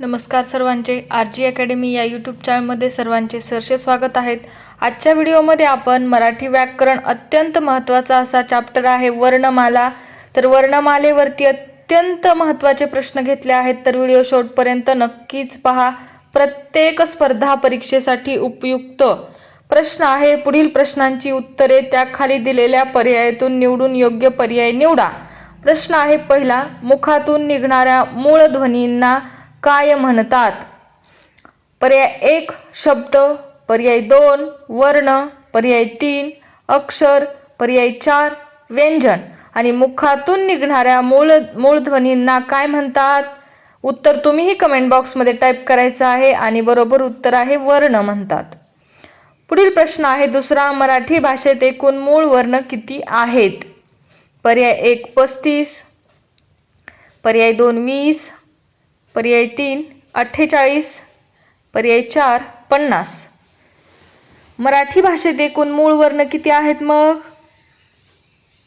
नमस्कार सर्वांचे. R G academy या यूट्यूब चॅनलमध्ये सर्वांचे सरसे स्वागत आहेत आजच्या व्हिडिओमध्ये आपण मराठी व्याकरण अत्यंत महत्त्वाचा असा चॅप्टर आहे वर्णमाला. तर वर्णमालेवरती अत्यंत महत्त्वाचे प्रश्न घेतले आहेत. तर व्हिडिओ शेवटपर्यंत नक्कीच पहा. प्रत्येक स्पर्धा परीक्षेसाठी उपयुक्त. प्रश्न आहे पुढील प्रश्नांची उत्तरे त्या खाली दिलेल्या पर्यायातून निवडून योग्य पर्याय निवडा. प्रश्न आहे पहिला मुखातून निघणाऱ्या मूळ ध्वनींना काय म्हणतात? पर्याय एक शब्द. पर्याय दोन वर्ण. पर्याय तीन अक्षर. पर्याय चार व्यंजन. आणि मुखातून निघणाऱ्या मूळ मूळध्वनींना काय म्हणतात? उत्तर तुम्हीही कमेंट बॉक्समध्ये टाईप करायचं आहे आणि बरोबर उत्तर आहे वर्ण म्हणतात. पुढील प्रश्न आहे दुसरा. मराठी भाषेत एकूण मूळ वर्ण किती आहेत? पर्याय एक पस्तीस. पर्याय दोन वीस. पर्याय तीन अठ्ठेचाळीस पर्याय चार पन्नास. मराठी भाषेत एकूण मूळ वर्ण किती आहेत मग?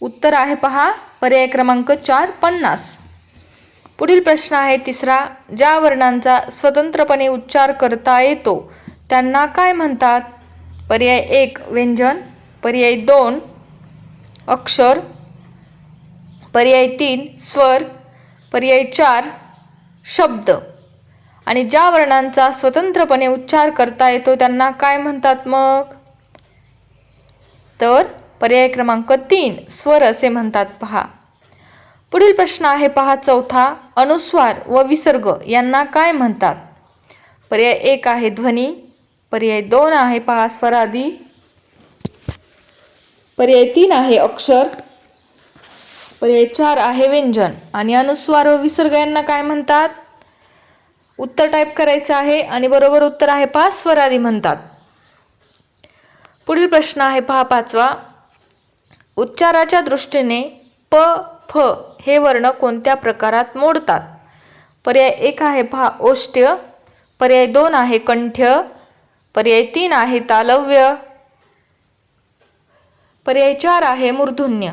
उत्तर आहे पहा पर्याय क्रमांक चार पन्नास. पुढील प्रश्न आहे तिसरा ज्या वर्णांचा स्वतंत्रपणे उच्चार करता येतो त्यांना काय म्हणतात? पर्याय एक व्यंजन. पर्याय दोन अक्षर. पर्याय तीन स्वर. पर्याय चार शब्द. आणि ज्या वर्णांचा स्वतंत्रपणे उच्चार करता येतो त्यांना काय म्हणतात मग? तर पर्याय क्रमांक तीन स्वर असे म्हणतात पहा. पुढील प्रश्न आहे पहा चौथा अनुस्वार व विसर्ग यांना काय म्हणतात? पर्याय एक आहे ध्वनी. पर्याय दोन आहे पहा स्वरादी. पर्याय तीन आहे अक्षर. पर्याय चार आहे व्यंजन. आणि अनुस्वार व विसर्ग यांना काय म्हणतात? उत्तर टाईप करायचं आहे आणि बरोबर उत्तर आहे पहा स्वरादी म्हणतात. पुढील प्रश्न आहे पहा पाचवा. उच्चाराच्या दृष्टीने प फ हे वर्ण कोणत्या प्रकारात मोडतात? पर्याय एक आहे पहा ओष्ट्य. पर्याय दोन आहे कंठ्य. पर्याय तीन आहे तालव्य. पर्याय चार आहे मूर्धन्य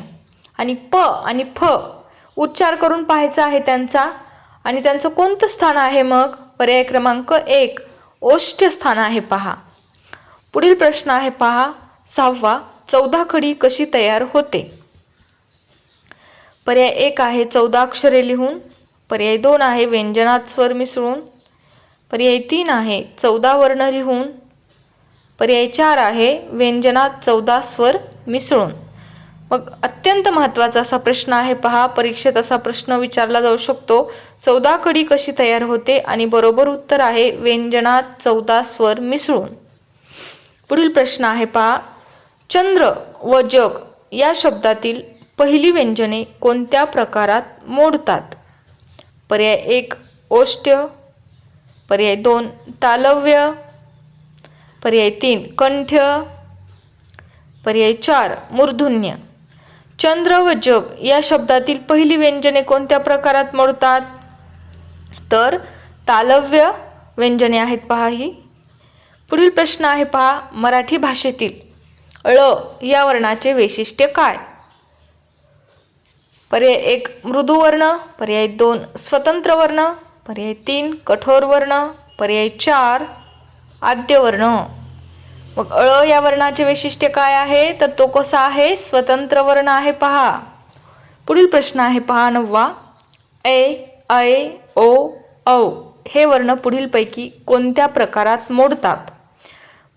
आणि प आणि फ उच्चार करून पाहायचा आहे त्यांचा. आणि त्यांचं कोणतं स्थान आहे मग? पर्याय क्रमांक एक. ओष्ठ स्थान आहे पहा. पुढील प्रश्न आहे पहा. सहावा. चौदा खडी कशी तयार होते? पर्याय एक आहे चौदा अक्षरे लिहून. पर्याय दोन आहे व्यंजनात स्वर मिसळून. पर्याय तीन आहे चौदा वर्ण लिहून. पर्याय चार आहे व्यंजनात चौदा स्वर मिसळून. मग अत्यंत महत्त्वाचा असा प्रश्न आहे पहा. परीक्षेत असा प्रश्न विचारला जाऊ शकतो. चौदा कडी कशी तयार होते आणि बरोबर उत्तर आहे व्यंजनात चौदा स्वर मिसळून. पुढील प्रश्न आहे पहा. चंद्र व जग या शब्दातील पहिली व्यंजने कोणत्या प्रकारात मोडतात? पर्याय एक ओष्ट्य पर्याय दोन तालव्य. पर्याय तीन कंठ्य पर्याय चार मूर्धुन्य चंद्र व जग या शब्दातील पहिली व्यंजने कोणत्या प्रकारात मोडतात? तर तालव्य व्यंजने आहेत पहा ही. पुढील प्रश्न आहे पहा मराठी भाषेतील ळ या वर्णाचे वैशिष्ट्य काय? पर्याय एक मृदू वर्ण पर्याय दोन स्वतंत्र वर्ण पर्याय तीन कठोर वर्ण पर्याय चार आद्य वर्ण. मग अळ या वर्णाचे वैशिष्ट्य काय आहे? तर तो कसा आहे? स्वतंत्र वर्ण आहे पहा. पुढील प्रश्न आहे पहा नववा. ए ऐ ओ औ हे वर्ण पुढीलपैकी कोणत्या प्रकारात मोडतात?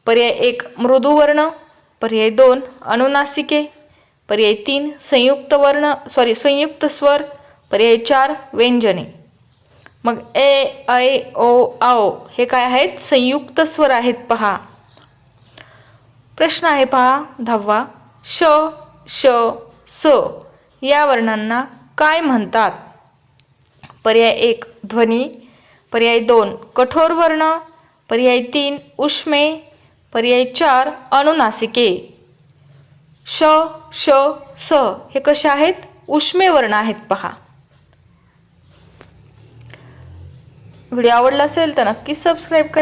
पर्याय एक मृदू वर्ण. पर्याय दोन अनुनासिके पर्याय तीन संयुक्त वर्ण सॉरी संयुक्त स्वर. पर्याय चार व्यंजने. मग ए ऐ ओ आओ हे काय आहेत? संयुक्त स्वर आहेत पहा. प्रश्न आहे पहा दहावा. श श स. या वर्णांना काय म्हणतात? पर्याय एक ध्वनी. पर्याय दोन कठोर वर्ण. पर्याय तीन उष्मे. पर्याय चार अनुनासिके. श श स. हे कसे आहेत? उष्मे वर्ण आहेत पहा. व्हिडिओ आवडला असेल तर नक्कीच सबस्क्राईब करा